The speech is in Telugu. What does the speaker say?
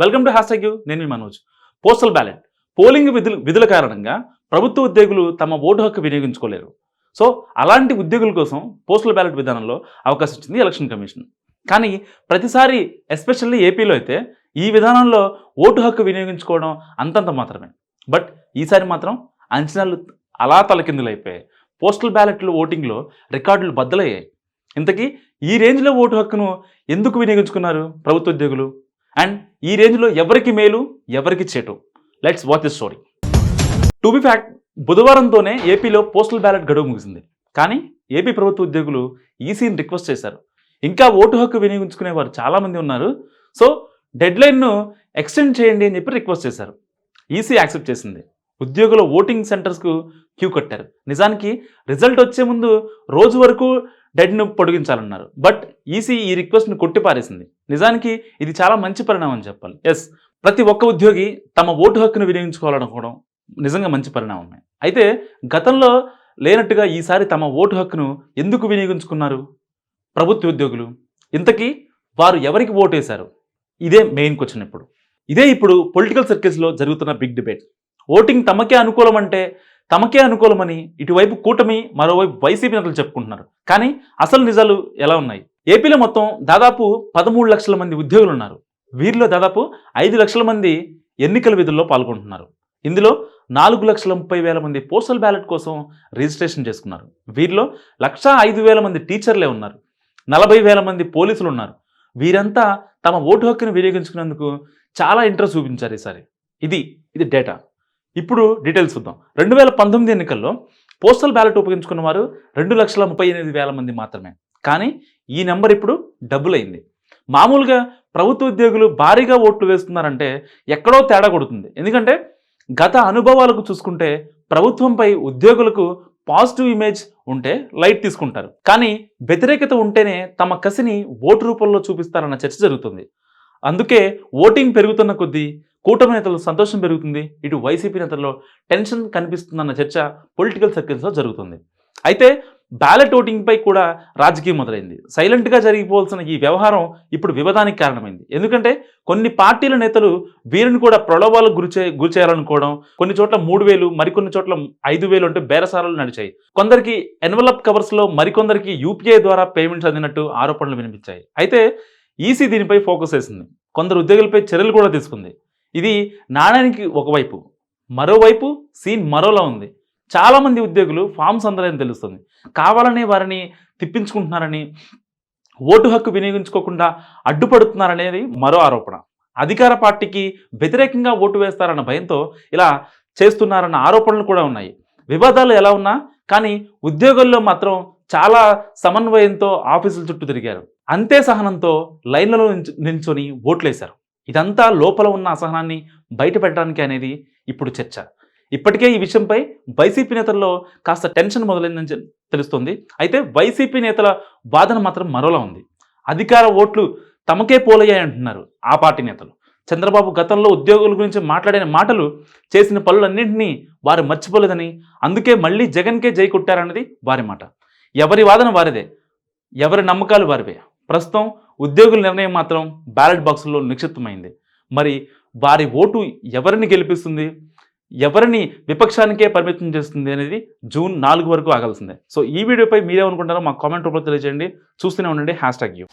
వెల్కమ్ టు హ్యాష్ యూ నేను మీ మనోజ్. పోస్టల్ బ్యాలెట్ పోలింగ్ విధులు విధుల కారణంగా ప్రభుత్వ ఉద్యోగులు తమ ఓటు హక్కు వినియోగించుకోలేరు. సో అలాంటి ఉద్యోగుల కోసం పోస్టల్ బ్యాలెట్ విధానంలో అవకాశం ఇచ్చింది ఎలక్షన్ కమిషన్ కానీ ప్రతిసారి ఎస్పెషల్లీ ఏపీలో అయితే ఈ విధానంలో ఓటు హక్కు వినియోగించుకోవడం అంతంత మాత్రమే. బట్ ఈసారి మాత్రం అంచనాలు అలా తలకిందులైపోయాయి. పోస్టల్ బ్యాలెట్లు ఓటింగ్లో రికార్డులు బద్దలయ్యాయి. ఇంతకీ ఈ రేంజ్లో ఓటు హక్కును ఎందుకు వినియోగించుకున్నారు ప్రభుత్వ ఉద్యోగులు? అండ్ ఈ రేంజ్లో ఎవరికి మేలు ఎవరికి చెటు let's watch this story to be fact బుధవారంతోనే ఏపీలో పోస్టల్ బ్యాలెట్ గడువు ముగిసింది. కానీ ఏపీ ప్రభుత్వ ఉద్యోగులు ఈసీని రిక్వెస్ట్ చేశారు. ఇంకా ఓటు హక్కు వినియోగించుకునే వారు చాలామంది ఉన్నారు. సో డెడ్లైన్ను ఎక్స్టెండ్ చేయండి అని చెప్పి రిక్వెస్ట్ చేశారు. ఈసీ యాక్సెప్ట్ చేసింది. ఉద్యోగుల ఓటింగ్ సెంటర్స్కు క్యూ కట్టారు. నిజానికి రిజల్ట్ వచ్చే ముందు రోజు వరకు డెడ్ను పొడిగించాలన్నారు. బట్ ఈసీ ఈ రిక్వెస్ట్ను కొట్టిపారేసింది. నిజానికి ఇది చాలా మంచి పరిణామం చెప్పాలి. ఎస్ ప్రతి ఒక్క ఉద్యోగి తమ ఓటు హక్కును వినియోగించుకోవాలనుకోవడం నిజంగా మంచి పరిణామమే. అయితే గతంలో లేనట్టుగా ఈసారి తమ ఓటు హక్కును ఎందుకు వినియోగించుకున్నారు? ప్రభుత్వ ఉద్యోగులు ఇంతకీ వారు ఎవరికి ఓటు వేశారు ఇదే మెయిన్ క్వశ్చన్ ఇప్పుడు. ఇదే ఇప్పుడు పొలిటికల్ సర్కిల్స్లో జరుగుతున్న బిగ్ డిబేట్. ఓటింగ్ తమకే అనుకూలం అంటే తమకే అనుకూలమని ఇటువైపు కూటమి మరోవైపు వైసీపీ నేతలు చెప్పుకుంటున్నారు. కానీ అసలు నిజాలు ఎలా ఉన్నాయి? ఏపీలో మొత్తం దాదాపు పదమూడు లక్షల మంది ఉద్యోగులు ఉన్నారు వీరిలో దాదాపు ఐదు లక్షల మంది ఎన్నికల విధుల్లో పాల్గొంటున్నారు. ఇందులో నాలుగు లక్షల ముప్పై వేల మంది పోస్టల్ బ్యాలెట్ కోసం రిజిస్ట్రేషన్ చేసుకున్నారు. వీరిలో లక్షా ఐదు వేల మంది టీచర్లే ఉన్నారు. నలభై వేల మంది పోలీసులు ఉన్నారు. వీరంతా తమ ఓటు హక్కును వినియోగించుకునేందుకు చాలా ఇంట్రెస్ట్ చూపించారు ఈసారి. ఇది ఇది డేటా. ఇప్పుడు డీటెయిల్స్ చూద్దాం. రెండు వేల పంతొమ్మిది ఎన్నికల్లో పోస్టల్ బ్యాలెట్ ఉపయోగించుకున్న వారు రెండు లక్షల ముప్పై ఎనిమిది వేల మంది మాత్రమే. కానీ ఈ నెంబర్ ఇప్పుడు డబుల్ అయింది. మామూలుగా ప్రభుత్వ ఉద్యోగులు భారీగా ఓట్లు వేస్తున్నారంటే ఎక్కడో తేడా కొడుతుంది. ఎందుకంటే గత అనుభవాలకు చూసుకుంటే ప్రభుత్వంపై ఉద్యోగులకు పాజిటివ్ ఇమేజ్ ఉంటే లైట్ తీసుకుంటారు. కానీ వ్యతిరేకత ఉంటేనే తమ కసిని ఓటు రూపంలో చూపిస్తారన్న చర్చ జరుగుతుంది. అందుకే ఓటింగ్ పెరుగుతున్న కొద్దీ కూటమి నేతలు సంతోషం పెరుగుతుంది. ఇటు వైసీపీ నేతల్లో టెన్షన్ కనిపిస్తుందన్న చర్చ పొలిటికల్ సర్కిల్స్లో జరుగుతుంది. అయితే బ్యాలెట్ ఓటింగ్పై కూడా రాజకీయం మొదలైంది. సైలెంట్గా జరిగిపోవాల్సిన ఈ వ్యవహారం ఇప్పుడు వివాదానికి కారణమైంది. ఎందుకంటే కొన్ని పార్టీల నేతలు వీరిని కూడా ప్రలోభాలకు గురిచే గురిచేయాలనుకోవడం గురి చేయాలనుకోవడం కొన్ని చోట్ల మూడు వేలు మరికొన్ని చోట్ల ఐదు వేలు అంటే బేరసారాలు నడిచాయి. కొందరికి ఎన్వలప్ కవర్స్లో మరికొందరికి యూపీఐ ద్వారా పేమెంట్స్ అందినట్టు ఆరోపణలు వినిపించాయి. అయితే ఈసీ దీనిపై ఫోకస్ చేసింది కొందరు ఉద్యోగులపై చర్యలు కూడా తీసుకుంది. ఇది నాణానికి ఒకవైపు మరోవైపు సీన్ మరోలా ఉంది. చాలామంది ఉద్యోగులు ఫామ్స్ అందరని తెలుస్తుంది. కావాలనే వారిని తిప్పించుకుంటున్నారని ఓటు హక్కు వినియోగించుకోకుండా అడ్డుపడుతున్నారనేది మరో ఆరోపణ. అధికార పార్టీకి వ్యతిరేకంగా ఓటు వేస్తారన్న భయంతో ఇలా చేస్తున్నారన్న ఆరోపణలు కూడా ఉన్నాయి. వివాదాలు ఎలా ఉన్నా కానీ ఉద్యోగుల్లో మాత్రం చాలా సమన్వయంతో ఆఫీసుల చుట్టూ తిరిగారు. అంతే సహనంతో లైన్లలో నించు- నిల్చొని ఓట్లేశారు. ఇదంతా లోపల ఉన్న అసహనాన్ని బయటపెట్టడానికి అనేది ఇప్పుడు చర్చ. ఇప్పటికే ఈ విషయంపై వైసీపీ నేతల్లో కాస్త టెన్షన్ మొదలైందని తెలుస్తుంది. అయితే వైసీపీ నేతల వాదన మాత్రం మరోలా ఉంది. అధికార ఓట్లు తమకే పోలయ్యాయి అంటున్నారు ఆ పార్టీ నేతలు. చంద్రబాబు గతంలో ఉద్యోగుల గురించి మాట్లాడిన మాటలు చేసిన పనులన్నింటినీ వారు మర్చిపోలేదని అందుకే మళ్ళీ జగన్కే జై కొట్టారన్నది వారి మాట. ఎవరి వాదన వారిదే ఎవరి నమ్మకాలు వారివే. ప్రస్తుతం ఉద్యోగుల నిర్ణయం మాత్రం బ్యాలెట్ బాక్సుల్లో నిక్షిప్తమైంది. మరి వారి ఓటు ఎవరిని గెలిపిస్తుంది? ఎవరిని విపక్షానికే పరిమితం చేస్తుంది అనేది జూన్ నాలుగు వరకు ఆగాల్సిందే. సో ఈ వీడియోపై మీరేమనుకుంటారో మా కామెంట్ రూపంలో తెలియజేయండి. చూస్తూనే ఉండండి. Hashtag U.